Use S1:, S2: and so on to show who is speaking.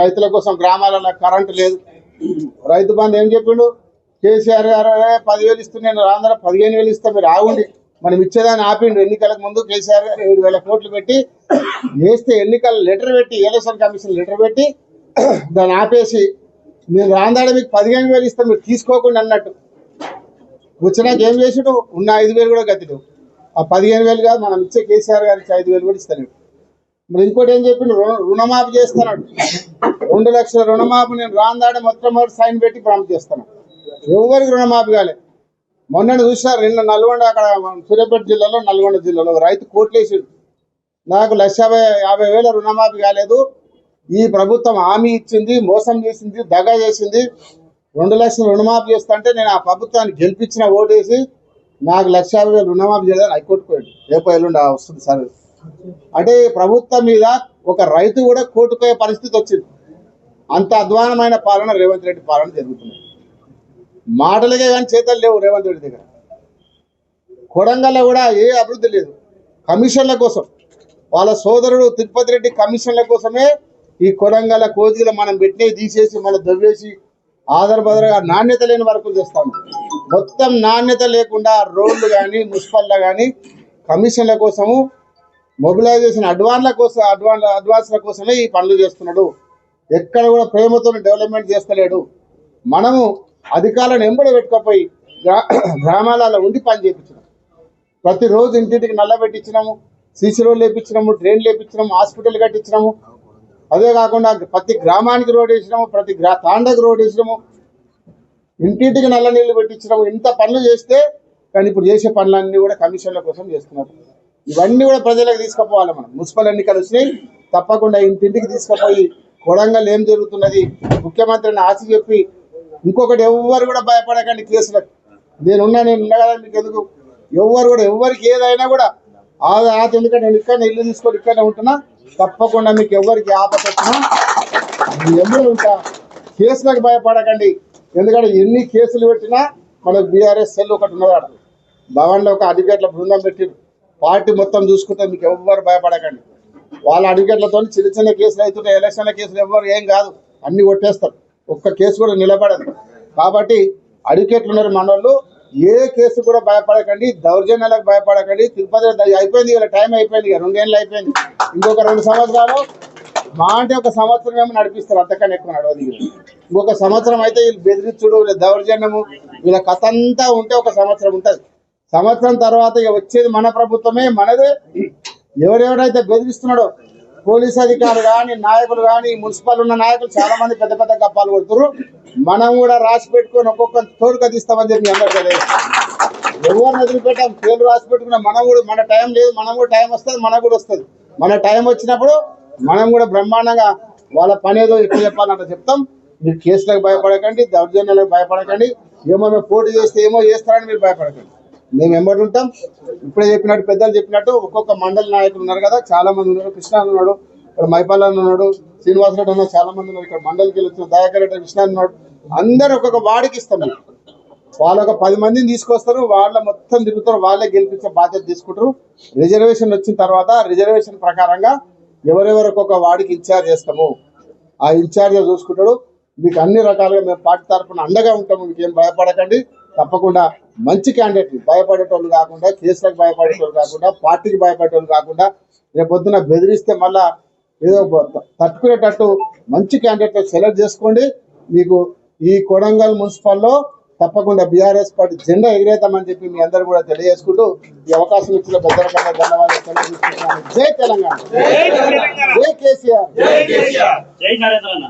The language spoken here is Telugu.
S1: రైతుల కోసం గ్రామాలలో కరెంటు లేదు. రైతు బంధు ఏం చెప్పిండు? కేసీఆర్ గారు పదివేలు ఇస్తున్నా నేను రాంధ్ర పదిహేను వేలు ఇస్తా మీరు ఆగుండి. మనం ఇచ్చేదాన్ని ఆపిండు. ఎన్నికలకు ముందు కేసీఆర్ గారు ఏడు వేల కోట్లు పెట్టి వేస్తే ఎన్నికల లెటర్ పెట్టి ఎలక్షన్ కమిషన్ లెటర్ పెట్టి దాన్ని ఆపేసి నేను రాందాడ మీకు పదిహేను వేలు ఇస్తాను మీరు తీసుకోకుండా అన్నట్టు. వచ్చినాక ఏం చేసాడు? ఉన్న ఐదు వేలు కూడా గతిడు ఆ పదిహేను వేలు కాదు మనం ఇచ్చే కేసీఆర్ గారు ఇచ్చే ఐదు వేలు కూడా ఇస్తాను మరి ఇంకోటి ఏం చెప్పిండు? రుణ రుణమాఫీ చేస్తున్నాడు రెండు లక్షల రుణమాఫీ నేను రాందాడ మొట్టమొదటి సైన్ పెట్టి ప్రాంప్ట్ చేస్తాను. ఎవరికి రుణమాఫీ కాలే? మొన్న చూసినారు నిన్న నల్గొండ అక్కడ సూర్యాపేట జిల్లాలో నల్గొండ జిల్లాలో రైతు రైతు కోట్లేసాడు నాకు లక్ష యాభై యాభై వేల రుణమాఫీ కాలేదు. ఈ ప్రభుత్వం హామీ ఇచ్చింది మోసం చేసింది దగా చేసింది. రెండు లక్షలు రుణమాఫీ చేస్తా అంటే నేను ఆ ప్రభుత్వాన్ని గెలిపించిన ఓటేసి నాకు లక్ష యాభై వేలు రుణమాఫీ చేయాలని హైకోర్టు పోయాడు. రేపు ఎల్లుండి వస్తుంది సార్. అంటే ప్రభుత్వం మీద ఒక రైతు కూడా కోటుపోయే పరిస్థితి వచ్చింది. అంత అధ్వానమైన పాలన రేవంత్ రెడ్డి పాలన జరుగుతుంది. మాటలకే కానీ చేతలు లేవు రేవంత్ రెడ్డి దగ్గర. కొడంగల్లో కూడా ఏ అభివృద్ధి లేదు. కమిషన్ల కోసం వాళ్ళ సోదరుడు తిరుపతి రెడ్డి కమిషన్ల కోసమే ఈ కొడంగల కోజిల మనం పెట్టినవి తీసేసి మళ్ళీ దవ్వేసి ఆధారపదరగా నాణ్యత లేని వరకు చేస్తాం మొత్తం నాణ్యత లేకుండా రోడ్లు కానీ మున్సిపల్లా కానీ కమిషన్ల కోసము మొబిలైజేషన్ అడ్వాన్ల కోసం అడ్వాన్ అడ్వాన్స్ల కోసమే ఈ పనులు చేస్తున్నాడు. ఎక్కడ కూడా ప్రేమతో డెవలప్మెంట్ చేస్తలేడు. మనము అధికారులను ఎంబడి పెట్టుకపోయి గ్రా గ్రామాలలో ఉండి పని చేయించినాం ప్రతిరోజు ఇంటింటికి నల్ల పెట్టించినాము సీసీ రోడ్లు వేయించినాము ట్రైన్ లేపించినాము హాస్పిటల్ కట్టించినాము. అదే కాకుండా ప్రతి గ్రామానికి రోడ్ వేసినాము ప్రతి గ్రా తాండకు రోడ్ వేసినాము. ఇంటింటికి నల్ల నీళ్ళు పెట్టించినాము. ఇంత పనులు చేస్తే కానీ ఇప్పుడు చేసే పనులన్నీ కూడా కమిషన్ల కోసం చేస్తున్నారు. ఇవన్నీ కూడా ప్రజలకు తీసుకుపోవాలి మనం. మున్సిపల్ ఎన్నికలు వచ్చినాయి తప్పకుండా ఇంటింటికి తీసుకుపోయి కొడంగల్ ఏం జరుగుతున్నది? ముఖ్యమంత్రిని ఆశ చెప్పి ఇంకొకటి ఎవ్వరు కూడా భయపడకండి కేసులకు. నేనున్నా నేను ఉన్నా కదా మీకు ఎందుకు ఎవ్వరు కూడా ఎవ్వరికి ఏదైనా కూడా ఆ ఆత ఎందుకంటే నేను ఇక్కడ ఇల్లు తీసుకొని ఇక్కడనే ఉంటున్నా. తప్పకుండా మీకు ఎవ్వరికి ఆపత వచ్చినా ఎవరు ఉంటా. కేసులకు భయపడకండి. ఎందుకంటే ఎన్ని కేసులు పెట్టినా మనకు బీఆర్ఎస్ సెల్ ఒకటి ఉన్నది భవన్లో ఒక అధికారుల బృందం పెట్టిరు పార్టీ మొత్తం చూసుకుంటే మీకు ఎవ్వరు భయపడకండి. వాళ్ళ అడిగట్లతో చిన్న చిన్న కేసులు అవుతుంటాయి ఎలక్షన్ల కేసులు ఎవ్వరు ఏం కాదు. అన్ని కొట్టేస్తారు. ఒక్క కేసు కూడా నిలబడదు. కాబట్టి అడిగేట్లు ఉన్నారు మన ఏ కేసు కూడా భయపడకండి దౌర్జన్యాలకు భయపడకండి. తిరుపతి అయిపోయింది ఇలా టైం అయిపోయింది ఇక రెండేళ్ళు అయిపోయింది. ఇంకొక రెండు సంవత్సరాలు మా అంటే ఒక సంవత్సరం ఏమో నడిపిస్తారు అంతకన్నా ఎక్కువ నడవదు ఇంకొక సంవత్సరం అయితే వీళ్ళు బెదిరించుడు వీళ్ళ దౌర్జన్యము వీళ్ళ కథ అంతా ఉంటే ఒక సంవత్సరం ఉంటుంది. సంవత్సరం తర్వాత ఇక వచ్చేది మన ప్రభుత్వమే మనదే. ఎవరెవరైతే బెదిరిస్తున్నాడో పోలీస్ అధికారులు కానీ నాయకులు కానీ మున్సిపల్ ఉన్న నాయకులు చాలా మంది పెద్ద పెద్ద గప్పాలు కొడుతున్నారు మనం కూడా రాసి పెట్టుకొని ఒక్కొక్క తోడు తీస్తామని చెప్పి అందరు కదా తెలియదు ఎవరిని వదిలిపెట్టాం? పేర్లు రాసి పెట్టుకున్న మనం కూడా మన టైం లేదు మనం కూడా టైం వస్తుంది మనకు కూడా వస్తుంది. మన టైం వచ్చినప్పుడు మనం కూడా బ్రహ్మాండంగా వాళ్ళ పని ఏదో ఎక్కువ చెప్పాలంటే చెప్తాం. మీరు కేసులకు భయపడకండి దౌర్జన్యాలకు భయపడకండి. ఏమో మేము పోటీ చేస్తే ఏమో చేస్తారని మీరు భయపడకండి. మేము ఎంబడి ఉంటాం. ఇప్పుడే చెప్పినట్టు పెద్దలు చెప్పినట్టు ఒక్కొక్క మండలి నాయకులు ఉన్నారు కదా చాలా మంది ఉన్నారు. కృష్ణ ఉన్నాడు ఇక్కడ మైపాల ఉన్నాడు శ్రీనివాసరెడ్డి అన్న చాలా మంది ఉన్నారు. ఇక్కడ మండలికి వెళ్ళి దయాకర్ రెడ్డి కృష్ణ ఉన్నాడు. అందరు ఒక్కొక్క వాడికి ఇస్తాం వాళ్ళు వాళ్ళ ఒక పది మందిని తీసుకొస్తారు వాళ్ళ మొత్తం తిరుగుతారు వాళ్ళే గెలిపించే బాధ్యత తీసుకుంటారు. రిజర్వేషన్ వచ్చిన తర్వాత రిజర్వేషన్ ప్రకారంగా ఎవరెవరికి ఒక వాడికి ఇన్ఛార్జ్ చేస్తాము ఆ ఇన్ఛార్జ్ చూసుకుంటాడు. మీకు అన్ని రకాలుగా మేము పార్టీ తరఫున అండగా ఉంటాము మీకు ఏం భయపడకండి. తప్పకుండా మంచి క్యాండిడేట్ భయపడేటోళ్ళు కాకుండా కేసులకు భయపడేటోళ్ళు కాకుండా పార్టీకి భయపడేటోళ్ళు కాకుండా రేపు పొద్దున బెదిరిస్తే మళ్ళా ఏదో తట్టుకునేటట్టు మంచి క్యాండిడేట్ సెలెక్ట్ చేసుకోండి. మీకు ఈ కొడంగల్ మున్సిపల్లో తప్పకుండా బీఆర్ఎస్ పార్టీ జెండా ఎగిరేతామని చెప్పి మీ అందరూ కూడా తెలియజేసుకుంటూ ఈ అవకాశం ఇచ్చిన పెద్ద రకంగా ధన్యవాదాలు జై తెలంగాణ. జై కేసీఆర్.
S2: జై నరేంద్ర అన్న